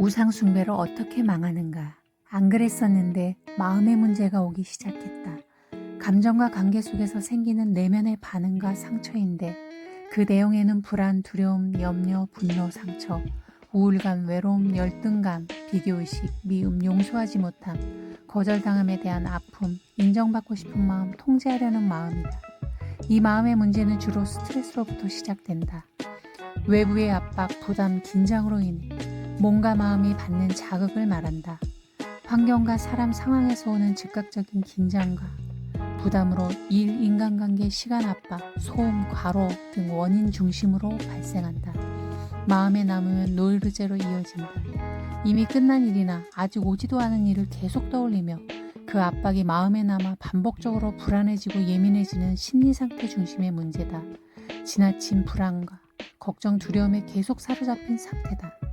우상숭배를 어떻게 망하는가? 안 그랬었는데 마음의 문제가 오기 시작했다. 감정과 관계 속에서 생기는 내면의 반응과 상처인데 그 내용에는 불안, 두려움, 염려, 분노, 상처, 우울감, 외로움, 열등감, 비교의식, 미움, 용서하지 못함, 거절당함에 대한 아픔, 인정받고 싶은 마음, 통제하려는 마음이다. 이 마음의 문제는 주로 스트레스로부터 시작된다. 외부의 압박, 부담, 긴장으로 인해 몸과 마음이 받는 자극을 말한다. 환경과 사람 상황에서 오는 즉각적인 긴장과 부담으로 일, 인간관계, 시간 압박, 소음, 과로 등 원인 중심으로 발생한다. 마음에 남으면 노이로제로 이어진다. 이미 끝난 일이나 아직 오지도 않은 일을 계속 떠올리며 그 압박이 마음에 남아 반복적으로 불안해지고 예민해지는 심리 상태 중심의 문제다. 지나친 불안과 걱정, 두려움에 계속 사로잡힌 상태다.